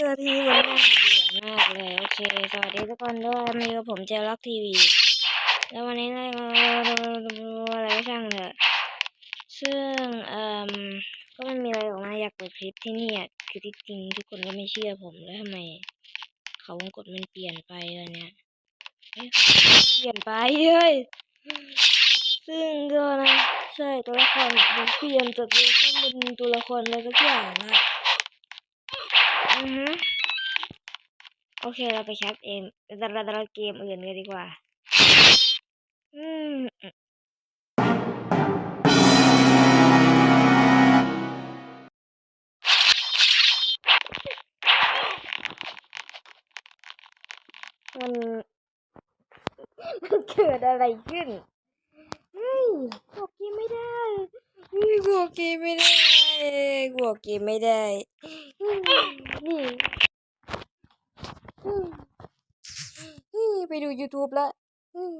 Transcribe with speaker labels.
Speaker 1: เจอทีมันน่าเบื่อมากเลยโอเคสวัสดีทุกคนด้วยมีกับผมเจลล็อกทีวี แล้ววันนี้เราอะไรก็ช่างเถอะซึ่งเอ่มก็ไม่มีอะไรออกมาอยากเปิดคลิปที่นี่อะคือที่จริงทุกคนก็ไม่เชื่อผมแล้วทำไม เขาวงกดมันเปลี่ยนไปวะเนี่ยเปลี่ยนไปเฮ้ยซึ่งก็นะใช่ตัวละครมันเปลี่ยนจากเวอร์ชันเป็นตัวละครอะไรสักอย่างนะ อือฮึโอเคเราไปแคปเองเราเราเราเกมอื่นกันดีกว่า อืมมันมันเกิดอะไรขึ้นเฮ้ยกดเก เฮ้ยกดเกมไม่ได้กดเกมไม่ได้เฮ้ยนี่เฮ้ยเฮ้ยไปดู YouTube ละเฮ้ย